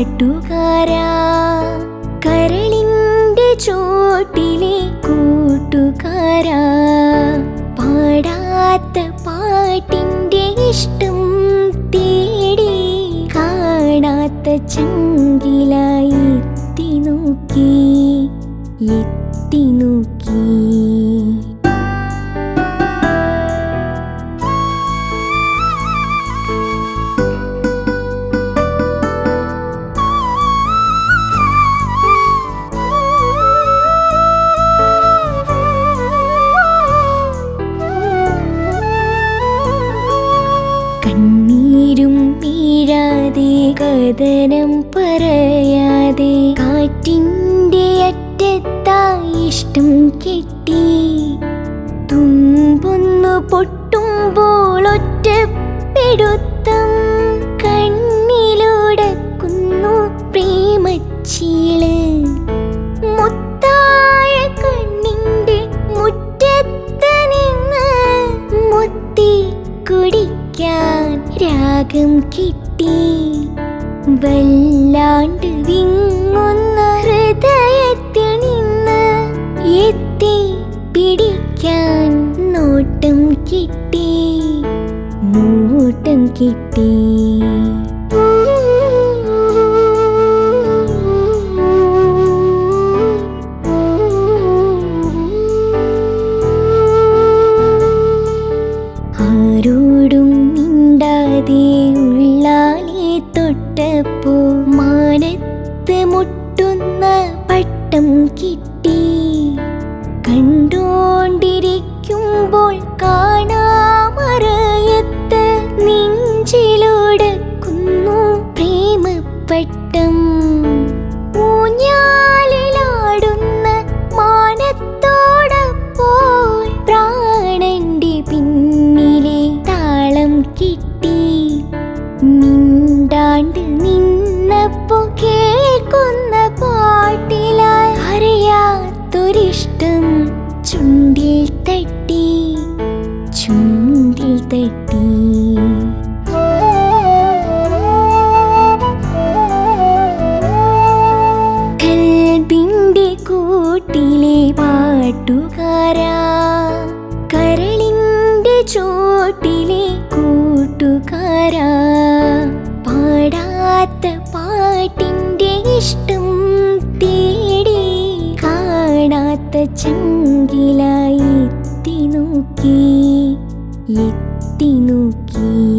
പാട്ടുകാരാ കരളിന്റെ ചോട്ടിലെ കൂട്ടുകാരാ. പാടാത്ത പാട്ടിന്റെ ഇഷ്ടം തേടി കാണാത്ത ചങ്കിലായി എത്തി നോക്കി എത്തി നോക്കി. കഥനം പറയാതെ കാറ്റിന്റെ അറ്റത്തായി ഇഷ്ടം കിട്ടി. തുമ്പൊന്നു പൊട്ടുമ്പോൾ ഒറ്റപ്പെടുത്തം കണ്ണിലുടക്കുന്നു പ്രേമച്ചീൾ. മുത്തായ കണ്ണിന്റെ മുറ്റത്ത് നിന്ന് മുത്തി കുടിക്കാൻ രാഗം കിട്ടി. വല്ലാണ്ട് വിങ്ങുന്ന ഹൃദയത്തിൽ നിന്ന് എത്തി പിടിക്കാൻ നോട്ടം കിട്ടി. നോട്ടം കിട്ടി. ആരോടും മിണ്ടാതെ കിട്ടി. കണ്ടോണ്ടിരിക്കുമ്പോൾ കാണാമറയത്ത് തട്ടി. കൽബിന്റെ കൂട്ടിലെ പാട്ടുകാരാ കരളിന്റെ ചോട്ടിലെ കൂട്ടുകാരാ. പാടാത്ത പാട്ടിന്റെ ഇഷ്ടം തേടി കാണാത്ത ചങ്കിലായി എത്തി 手抜き